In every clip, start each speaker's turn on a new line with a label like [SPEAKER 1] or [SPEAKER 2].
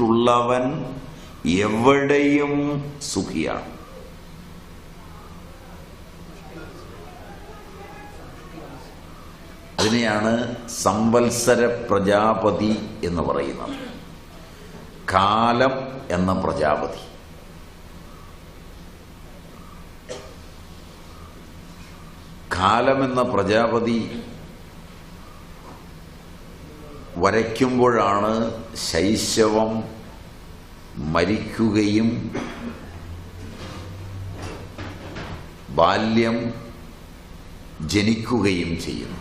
[SPEAKER 1] ുള്ളവൻ എവിടെയും സുഖിയാണ്. അതിനെയാണ് സംവത്സര പ്രജാപതി എന്ന് പറയുന്നത്. കാലം എന്ന പ്രജാപതി. കാലം എന്ന പ്രജാപതി വരയ്ക്കുമ്പോഴാണ് ശൈശവം മരിക്കുകയും ബാല്യം ജനിക്കുകയും ചെയ്യുന്നു.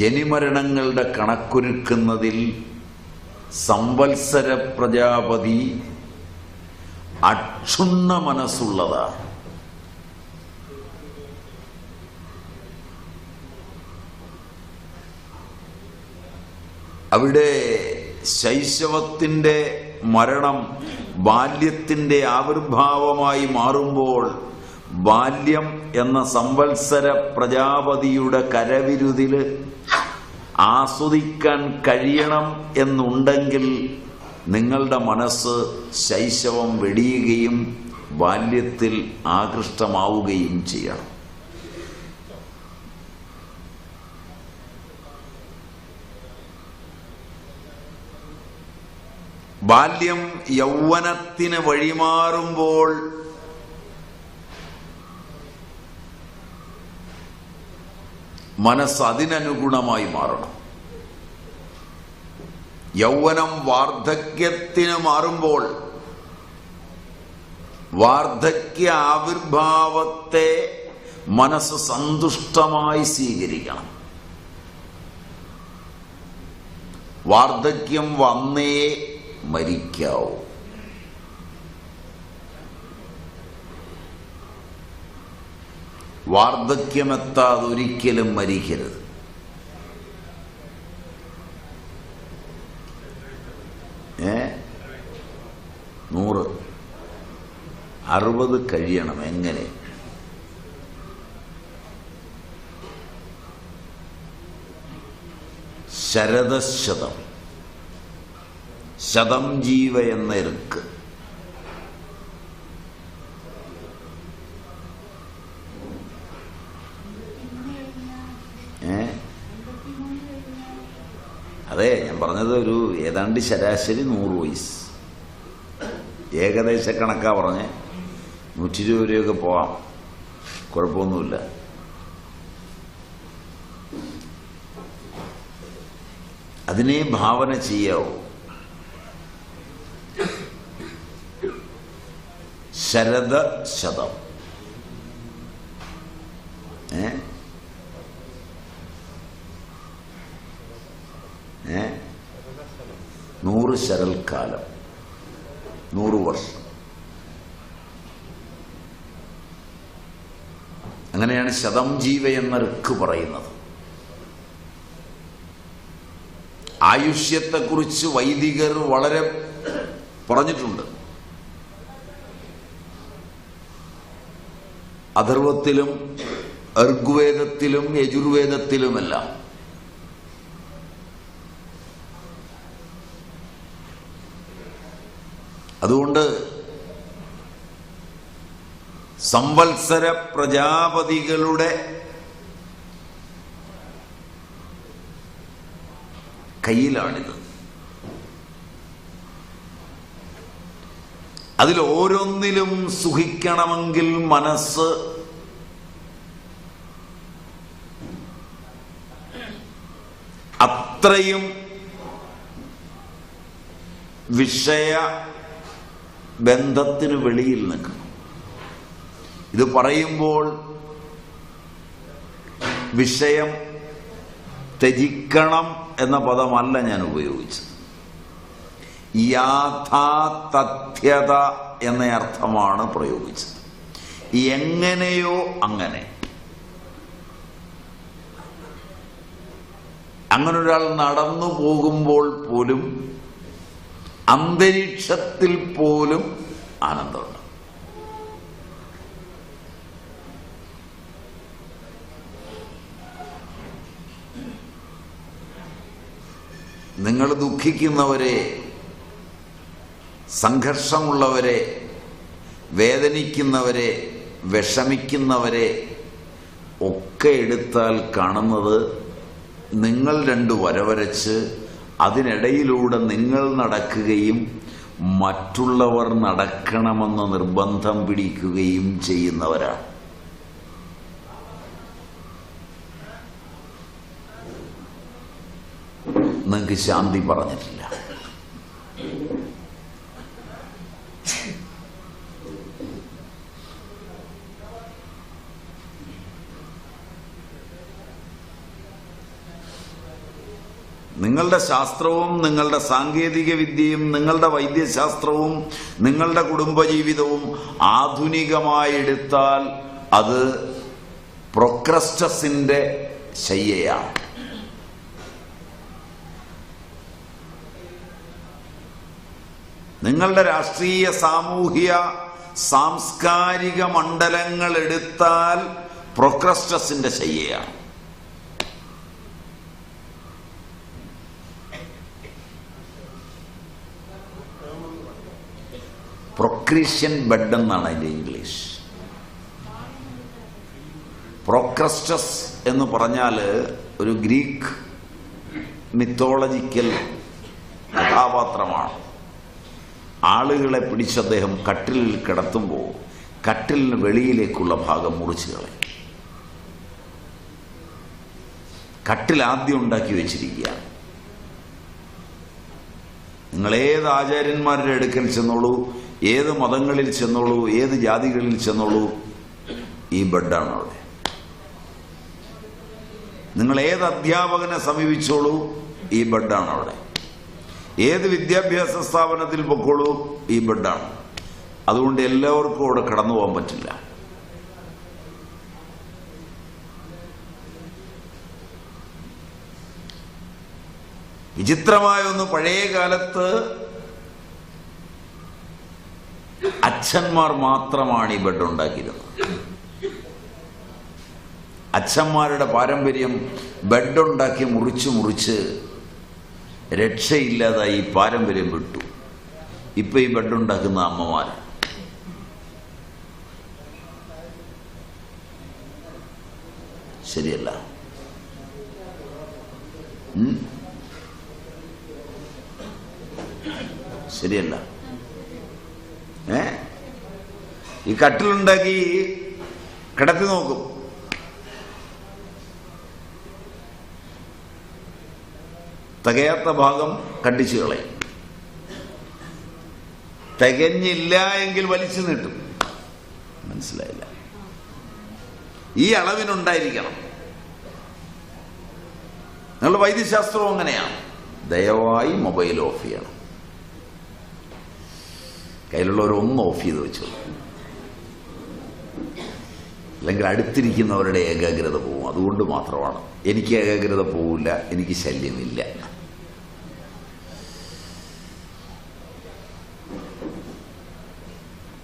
[SPEAKER 1] ജനിമരണങ്ങളുടെ കണക്കൊരുക്കുന്നതിൽ സംവത്സര പ്രജാപതി അക്ഷുണ്ണ മനസ്സുള്ളതാണ്. അവിടെ ശൈശവത്തിന്റെ മരണം ബാല്യത്തിന്റെ ആവിർഭാവമായി മാറുമ്പോൾ ബാല്യം എന്ന സംവത്സര പ്രജാപതിയുടെ കരവിരുതിൽ ആസ്വദിക്കാൻ കഴിയണം എന്നുണ്ടെങ്കിൽ നിങ്ങളുടെ മനസ്സ് ശൈശവം വെടിയുകയും ബാല്യത്തിൽ ആകൃഷ്ടമാവുകയും ചെയ്യണം. ബാല്യം യൗവനത്തിന് വഴിമാറുമ്പോൾ മനസ്സ് അതിനനുഗുണമായി മാറണം. യൗവനം വാർദ്ധക്യത്തിന് മാറുമ്പോൾ വാർദ്ധക്യ ആവിർഭാവത്തെ മനസ്സ് സന്തുഷ്ടമായി സ്വീകരിക്കണം. വാർദ്ധക്യം വന്നേ മരിക്കാവൂ. വാർദ്ധക്യമെത്താതെ ഒരിക്കലും മരിക്കരുത്. ഏ? നൂറ്. അറുപത് കഴിയണം എങ്ങനെ? ശരദശതം. ശതം ജീവ എന്ന ഇറുക്ക് അതെ ഞാൻ പറഞ്ഞത് ഒരു ഏതാണ്ട് ശരാശരി നൂറ് വയസ്സ് ഏകദേശ കണക്കാ പറഞ്ഞ്. നൂറ്റി ഇരുപത് രൂപയൊക്കെ പോവാം. കുഴപ്പമൊന്നുമില്ല. അതിനെ ഭാവന ചെയ്യാവൂ. ശരദ ശതം. ഏ? ഏ? നൂറ് ശരൽക്കാലം. നൂറ് വർഷം. അങ്ങനെയാണ് ശതം ജീവ എന്ന ഋക്ക് പറയുന്നത്. ആയുഷ്യത്തെക്കുറിച്ച് വൈദികർ വളരെ പറഞ്ഞിട്ടുണ്ട്. അഥർവത്തിലും അർഗ്വേദത്തിലും യജുർവേദത്തിലുമെല്ലാം. അതുകൊണ്ട് സംവത്സര പ്രജാപതികളുടെ കയ്യിലാണിത്. അതിൽ ഓരോന്നിലും സുഖിക്കണമെങ്കിൽ മനസ്സ് അത്രയും വിഷയ ബന്ധത്തിന് വെളിയിൽ നിൽക്കണം. ഇത് പറയുമ്പോൾ വിഷയം ത്യജിക്കണം എന്ന പദമല്ല ഞാൻ ഉപയോഗിച്ചത്. യാഥാതഥ്യത എന്ന അർത്ഥമാണ് പ്രയോഗിച്ചത്. എങ്ങനെയോ അങ്ങനെ. അങ്ങനെ ഒരാൾ നടന്നു പോകുമ്പോൾ പോലും അന്തരീക്ഷത്തിൽ പോലും ആനന്ദമുണ്ട്. നിങ്ങൾ ദുഃഖിക്കുന്നവരെ സംഘർഷമുള്ളവരെ വേദനിക്കുന്നവരെ വിഷമിക്കുന്നവരെ ഒക്കെ എടുത്താൽ കാണുന്നത് നിങ്ങൾ രണ്ട് വരവരച്ച് അതിനിടയിലൂടെ നിങ്ങൾ നടക്കുകയും മറ്റുള്ളവർ നടക്കണമെന്ന് നിർബന്ധം പിടിക്കുകയും ചെയ്യുന്നവരാണ്. നിങ്ങൾക്ക് ശാന്തി പറഞ്ഞിട്ടില്ല. നിങ്ങളുടെ ശാസ്ത്രവും നിങ്ങളുടെ സാങ്കേതിക വിദ്യയും നിങ്ങളുടെ വൈദ്യശാസ്ത്രവും നിങ്ങളുടെ കുടുംബജീവിതവും ആധുനികമായി എടുത്താൽ അത് പ്രൊക്രസ്റ്റസിന്റെ ശയ്യയാണ്. നിങ്ങളുടെ രാഷ്ട്രീയ സാമൂഹിക സാംസ്കാരിക മണ്ഡലങ്ങൾ എടുത്താൽ പ്രൊക്രസ്റ്റസിന്റെ ശയ്യയാണ്. പ്രൊക്രീഷ്യൻ ബെഡ് എന്നാണ് അതിന്റെ ഇംഗ്ലീഷ് പ്രൊക്രസ്റ്റസ് എന്ന് പറഞ്ഞാൽ ഒരു ഗ്രീക്ക് മിത്തോളജിക്കൽ കഥാപാത്രമാണ്. ആളുകളെ പിടിച്ച് അദ്ദേഹം കട്ടിലിൽ കിടത്തുമ്പോൾ കട്ടിലിന് വെളിയിലേക്കുള്ള ഭാഗം മുറിച്ചു കളയും. കട്ടിൽ ആദ്യം ഉണ്ടാക്കി വെച്ചിരിക്കുക. നിങ്ങൾ ഏത് ആചാര്യന്മാരുടെ അടുക്കൽ ചെന്നോളൂ? ഏത് മതങ്ങളിൽ ചെന്നോളൂ ഏത് ജാതികളിൽ ചെന്നോളൂ ഈ ബെഡാണ് അവിടെ. നിങ്ങൾ ഏത് അധ്യാപകനെ സമീപിച്ചോളൂ ഈ ബെഡാണ് അവിടെ. ഏത് വിദ്യാഭ്യാസ സ്ഥാപനത്തിൽ പൊക്കോളൂ ഈ ബെഡാണ്. അതുകൊണ്ട് എല്ലാവർക്കും അവിടെ കടന്നു പോകാൻ പറ്റില്ല. വിചിത്രമായ ഒന്ന് പഴയ കാലത്ത് അച്ഛന്മാർ മാത്രമാണ് ഈ ബെഡ് ഉണ്ടാക്കിയിരുന്നത്. അച്ഛന്മാരുടെ പാരമ്പര്യം ബെഡ് ഉണ്ടാക്കി മുറിച്ച് മുറിച്ച് രക്ഷയില്ലാതായി പാരമ്പര്യം വിട്ടു. ഇപ്പൊ ഈ ബെഡ് ഉണ്ടാക്കുന്ന അമ്മമാർ ശരിയല്ല ശരിയല്ല. ഏ? ഈ കട്ടിലുണ്ടാക്കി കിടത്തി നോക്കും. തികയാത്ത ഭാഗം കണ്ടിച്ചു കളയും. തികഞ്ഞില്ല എങ്കിൽ വലിച്ചു നീട്ടും. മനസ്സിലായില്ല. ഈ അളവിനുണ്ടായിരിക്കണം. നിങ്ങളുടെ വൈദ്യശാസ്ത്രവും അങ്ങനെയാണ്. ദയവായി മൊബൈൽ ഓഫ് ചെയ്യണം. കയ്യിലുള്ളവർ ഒന്ന് ഓഫ് ചെയ്ത് വെച്ചു. അല്ലെങ്കിൽ അടുത്തിരിക്കുന്നവരുടെ ഏകാഗ്രത പോവും. അതുകൊണ്ട് മാത്രമാണ്. എനിക്ക് ഏകാഗ്രത പോവില്ല എനിക്ക് ശല്യമില്ല.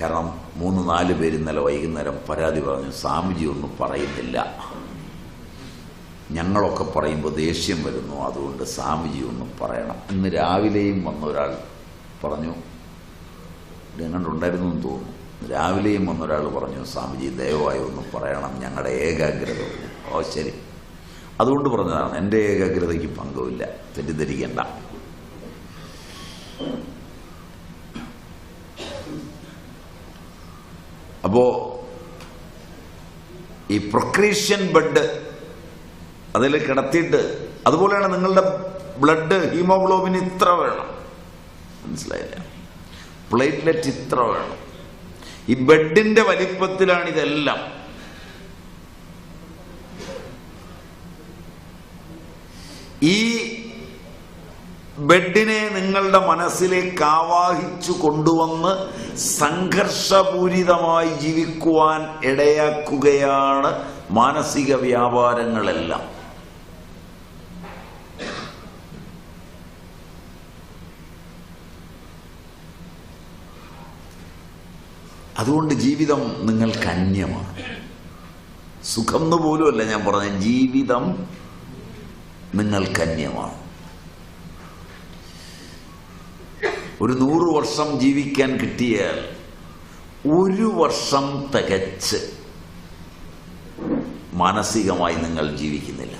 [SPEAKER 1] കാരണം മൂന്ന് നാല് പേര് ഇന്നലെ വൈകുന്നേരം പരാതി പറഞ്ഞു സ്വാമിജി ഒന്നും പറയുന്നില്ല ഞങ്ങളൊക്കെ പറയുമ്പോൾ ദേഷ്യം വരുന്നു. അതുകൊണ്ട് സ്വാമിജി ഒന്നും പറയണം. ഇന്ന് രാവിലെയും വന്ന ഒരാൾ പറഞ്ഞു ഞങ്ങളുണ്ടായിരുന്നു എന്ന് തോന്നുന്നു. രാവിലെയും വന്നൊരാൾ പറഞ്ഞു സ്വാമിജി ദയവായി ഒന്ന് പറയണം ഞങ്ങളുടെ ഏകാഗ്രത പോകും." ഓ ശരി. അതുകൊണ്ട് പറഞ്ഞതാണ് എന്റെ ഏകാഗ്രതയ്ക്ക് പങ്കുമില്ല തെറ്റിദ്ധരിക്കണ്ട. അപ്പോ ഈ പ്രൊക്രീഷ്യൻ ബെഡ് അതിൽ കിടത്തിയിട്ട് അതുപോലെയാണ് നിങ്ങളുടെ ബ്ലഡ് ഹീമോഗ്ലോബിൻ ഇത്ര വേണം. മനസ്സിലായില്ല? പ്ലേറ്റ്ലെറ്റ് ഇത്ര വേണം. ഈ ബെഡിന്റെ വലിപ്പത്തിലാണ് ഇതെല്ലാം. ഈ ബെഡിനെ നിങ്ങളുടെ മനസ്സിലേക്ക് ആവാഹിച്ചു കൊണ്ടുവന്ന് സംഘർഷപൂരിതമായി ജീവിക്കുവാൻ ഇടയാക്കുകയാണ് മാനസിക വ്യാപാരങ്ങളെല്ലാം. അതുകൊണ്ട് ജീവിതം നിങ്ങൾക്ക് അന്യമാണ് സുഖം എന്ന് പോലുമല്ല ഞാൻ പറഞ്ഞ ജീവിതം നിങ്ങൾക്ക് അന്യമാണ് ഒരു നൂറ് വർഷം ജീവിക്കാൻ കിട്ടിയാൽ ഒരു വർഷം തികച്ച് മാനസികമായി നിങ്ങൾ ജീവിക്കുന്നില്ല.